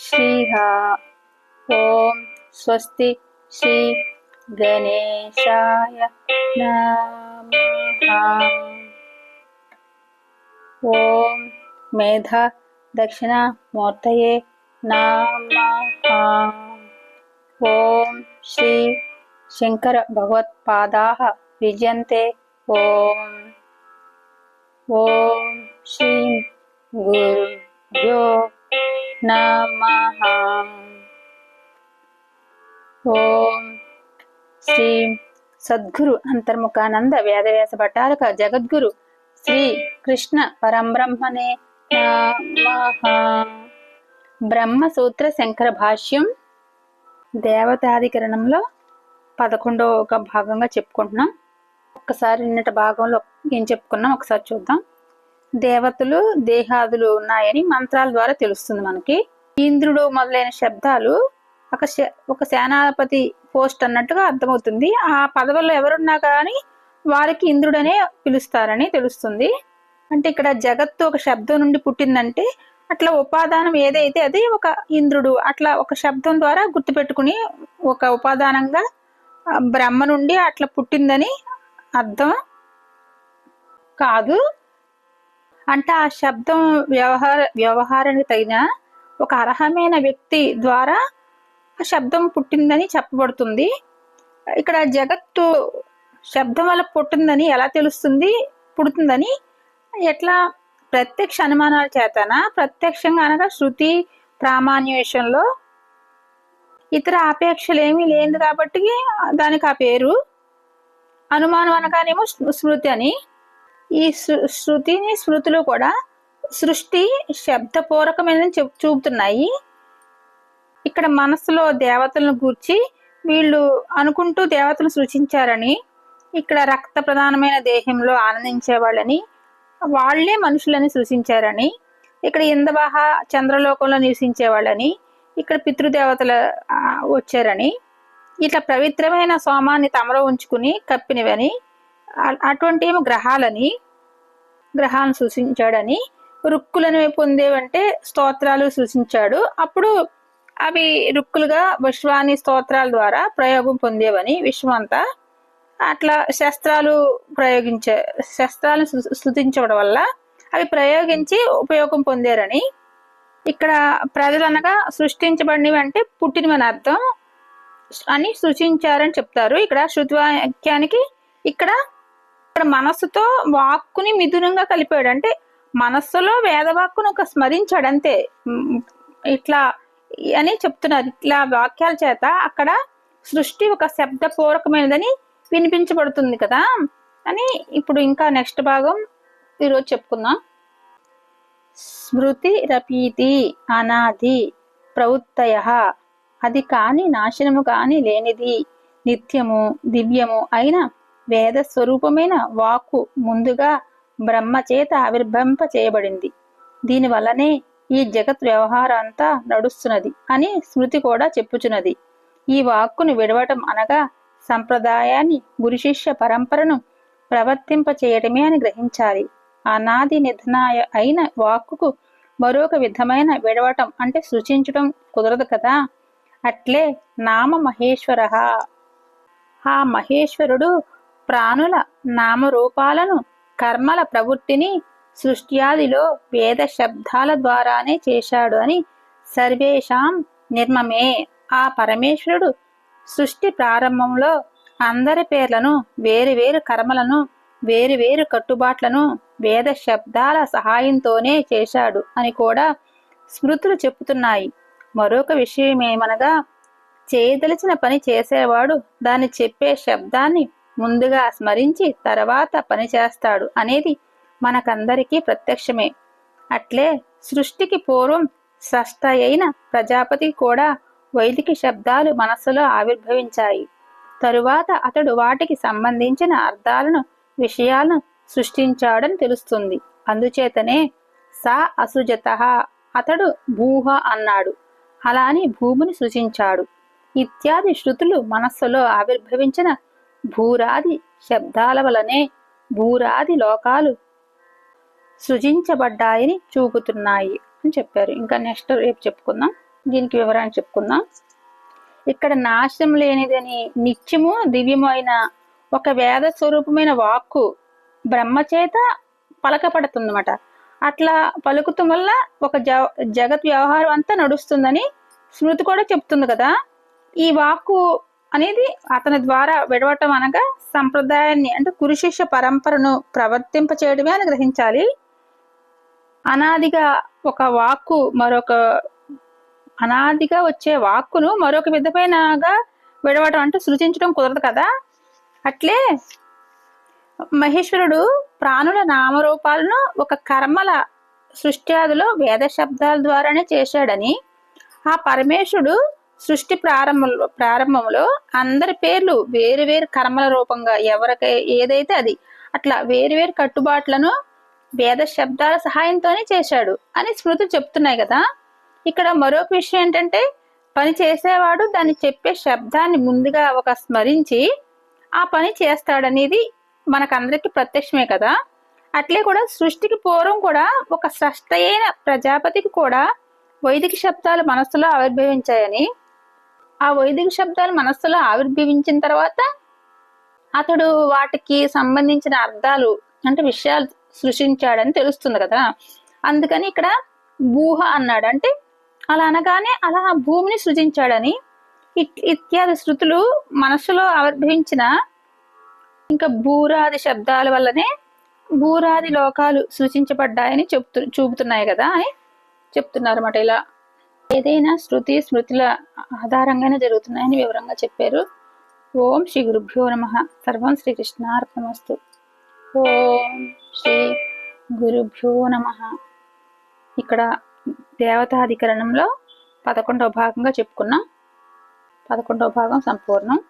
శ్రీహ ఓం స్వస్తి శ్రీ గణేశాయ నమః ఓం మేధ దక్షిణ మూర్తయే నమః ఓం శ్రీ శంకర భగవత్పాదాः విజయంతే ఓం ఓం नमः। ఓం శ్రీ సద్గురు అంతర్ముఖానంద వేదవ్యాస భట్టాలక జగద్గురు శ్రీ కృష్ణ పరంబ్రహ్మనే బ్రహ్మ బ్రహ్మసూత్ర శంకర భాష్యం దేవతాధికరణంలో పదకొండవ ఒక భాగంగా చెప్పుకుంటున్నాం. ఒక్కసారి నిన్నటి భాగంలో ఏం చెప్పుకున్నాం? ఒకసారి చూద్దాం. దేవతలు దేహాదులు ఉన్నాయని మంత్రాల ద్వారా తెలుస్తుంది మనకి. ఇంద్రుడు మొదలైన శబ్దాలు ఒక శ- ఒక సేనాపతి పోస్ట్ అన్నట్టుగా అర్థమవుతుంది. ఆ పదవుల్లో ఎవరున్నా కానీ వారికి ఇంద్రుడనే పిలుస్తారని తెలుస్తుంది. అంటే ఇక్కడ జగత్తు ఒక శబ్దం నుండి పుట్టిందంటే అట్లా ఉపాదానం ఏదైతే అది ఒక ఇంద్రుడు అట్లా ఒక శబ్దం ద్వారా గుర్తుపెట్టుకుని ఒక ఉపాదానంగా బ్రహ్మ నుండి అట్లా పుట్టిందని అర్థం కాదు. అంటే ఆ శబ్దం వ్యవహార వ్యవహారానికి తగిన ఒక అర్హమైన వ్యక్తి ద్వారా ఆ శబ్దం పుట్టిందని చెప్పబడుతుంది. ఇక్కడ జగత్తు శబ్దం వల్ల పుట్టిందని ఎలా తెలుస్తుంది? పుడుతుందని ఎట్లా? ప్రత్యక్ష అనుమానాల చేతన? ప్రత్యక్షంగా అనగా శృతి ప్రామాణ్య విషయంలో ఇతర ఆపేక్షలు ఏమీ లేదు కాబట్టి దానికి ఆ పేరు. అనుమానం అనగానేమో స్మృతి అని. ఈ శృ- శృతిని స్మృతులు కూడా సృష్టి శబ్దపూర్వకమైన చెప్ చూపుతున్నాయి. ఇక్కడ మనసులో దేవతలను గూర్చి వీళ్ళు అనుకుంటూ దేవతలు సృష్టించారని ఇక్కడ రక్త ప్రధానమైన దేహంలో ఆనందించే వాళ్ళని వాళ్ళే మనుషులని సృష్టించారని ఇక్కడ ఇందవాహ చంద్రలోకంలో నివసించే వాళ్ళని ఇక్కడ పితృదేవతలు వచ్చారని ఇట్లా పవిత్రమైన సోమాన్ని తమలో ఉంచుకుని కప్పినవని అటువంటి ఏమో గ్రహాలని గ్రహాలను సూచించాడని రుక్కులను పొందేవంటే స్తోత్రాలు సూచించాడు అప్పుడు అవి రుక్కులుగా విశ్వాన్ని స్తోత్రాల ద్వారా ప్రయోగం పొందేవని విశ్వం అంతా అట్లా శస్త్రాలు ప్రయోగించే శస్త్రాలను స్థుతించడం వల్ల అవి ప్రయోగించి ఉపయోగం పొందారని ఇక్కడ ప్రజలనగా సృష్టించబడినవి అంటే పుట్టినవని అర్థం అని సృష్టించారని చెప్తారు. ఇక్కడ శృతి వాక్యానికి ఇక్కడ ఇక్కడ మనస్సుతో వాక్కుని మిథునంగా కలిపాడు. అంటే మనస్సులో వేదవాక్కును ఒక స్మరించాడు అంతే. ఇట్లా అని చెప్తున్నారు. ఇట్లా వాక్యాల చేత అక్కడ సృష్టి ఒక శబ్దపూర్వకమైనదని వినిపించబడుతుంది కదా అని ఇప్పుడు ఇంకా నెక్స్ట్ భాగం ఈరోజు చెప్పుకుందాం. స్మృతి రపీతి అనాది ప్రవృత్తయ. అది కాని నాశనము కాని లేనిది. నిత్యము దివ్యము అయిన వేద స్వరూపమైన వాక్కు ముందుగా బ్రహ్మ చేత ఆవిర్భంప చేయబడింది. దీనివల్లనే ఈ జగత్ వ్యవహారం అంతా నడుస్తున్నది అని స్మృతి కూడా చెప్పుచున్నది. ఈ వాక్కును విడవటం అనగా సంప్రదాయాన్ని గురు శిష్య పరంపరను ప్రవర్తింప చేయటమే అని గ్రహించాలి. అనాది నిధనాయ అయిన వాక్కుకు మరొక విధమైన విడవటం అంటే సృచించటం కుదరదు కదా? అట్లే నామ మహేశ్వర. ఆ మహేశ్వరుడు ప్రాణుల నామరూపాలను కర్మల ప్రవృత్తిని సృష్ట్యాదిలో వేద శబ్దాల ద్వారానే చేశాడు అని సర్వేషాం నిర్మమే. ఆ పరమేశ్వరుడు సృష్టి ప్రారంభంలో అందరి పేర్లను వేరు వేరు కర్మలను వేరు వేరు కట్టుబాట్లను వేద శబ్దాల సహాయంతోనే చేశాడు అని కూడా స్మృతులు చెబుతున్నాయి. మరొక విషయమేమనగా చేయదలిచిన పని చేసేవాడు దాన్ని చెప్పే శబ్దాన్ని ముందుగా స్మరించి తర్వాత పని చేస్తాడు అనేది మనకందరికీ ప్రత్యక్షమే. అట్లే సృష్టికి పూర్వం స్రష్ట అయిన ప్రజాపతి కూడా వైదిక శబ్దాలు మనస్సులో ఆవిర్భవించాయి. తరువాత అతడు వాటికి సంబంధించిన అర్థాలను విషయాలను సృష్టించాడని తెలుస్తుంది. అందుచేతనే సా అసుజత అతడు భూహ అన్నాడు. అలా అని భూమిని సృజించాడు. ఇత్యాది శృతులు మనస్సులో ఆవిర్భవించిన భూరాది శబ్దాల వలనే భూరాది లోకాలు సృజించబడ్డాయని చూపుతున్నాయి అని చెప్పారు. ఇంకా నెక్స్ట్ రేపు చెప్పుకుందాం. దీనికి వివరాన్ని చెప్పుకుందాం. ఇక్కడ నాశనం లేనిదని నిత్యము దివ్యమైన ఒక వేద స్వరూపమైన వాక్కు బ్రహ్మచేత పలకపడుతుందన్నమాట. అట్లా పలుకుతం వల్ల ఒక జ జగత్ వ్యవహారం అంతా నడుస్తుందని స్మృతి కూడా చెప్తుంది కదా. ఈ వాక్కు అనేది అతని ద్వారా విడవటం అనగా సంప్రదాయాన్ని అంటే కురుశిష్య పరంపరను ప్రవర్తింప చేయడమే అని గ్రహించాలి. అనాదిగా ఒక వాక్కు మరొక అనాదిగా వచ్చే వాక్కును మరొక విధమైనగా విడవటం అంటే సృజించడం కుదరదు కదా. అట్లే మహేశ్వరుడు ప్రాణుల నామరూపాలను ఒక కర్మల సృష్ట్యాదిలో వేద శబ్దాల ద్వారానే చేశాడని ఆ పరమేశ్వరుడు సృష్టి ప్రారంభంలో ప్రారంభంలో అందరి పేర్లు వేరు వేరు కర్మల రూపంగా ఎవరికై ఏదైతే అది అట్లా వేరు వేరు కట్టుబాట్లను వేద శబ్దాల సహాయంతోనే చేశాడు అని స్మృతులు చెప్తున్నాయి కదా. ఇక్కడ మరొక విషయం ఏంటంటే పని చేసేవాడు దాన్ని చెప్పే శబ్దాన్ని ముందుగా ఒక స్మరించి ఆ పని చేస్తాడనేది మనకందరికీ ప్రత్యక్షమే కదా. అట్లే కూడా సృష్టికి పూర్వం కూడా ఒక స్రష్ట అయిన ప్రజాపతికి కూడా వైదిక శబ్దాలు మనస్సులో ఆవిర్భవించాయని ఆ వైదిక శబ్దాలు మనస్సులో ఆవిర్భవించిన తర్వాత అతడు వాటికి సంబంధించిన అర్థాలు అంటే విషయాలు సృష్టించాడని తెలుస్తుంది కదా. అందుకని ఇక్కడ భూహ అన్నాడు. అంటే అలా అనగానే అలా భూమిని సృజించాడని ఇత్యాది శృతులు మనస్సులో ఆవిర్భవించిన ఇంకా భూరాది శబ్దాల వల్లనే భూరాది లోకాలు సృజించబడ్డాయని చెప్తు చూపుతున్నాయి కదా అని చెప్తున్నారు అన్నమాట ఇలా ఏదైనా శృతి స్మృతుల ఆధారంగానే జరుగుతున్నాయని వివరంగా చెప్పారు. ఓం శ్రీ గురుభ్యో నమ. సర్వం శ్రీకృష్ణార్పణమస్తు. ఓం శ్రీ గురుభ్యో నమ. ఇక్కడ దేవతాధికరణంలో పదకొండవ భాగంగా చెప్పుకున్నాం. పదకొండవ భాగం సంపూర్ణం.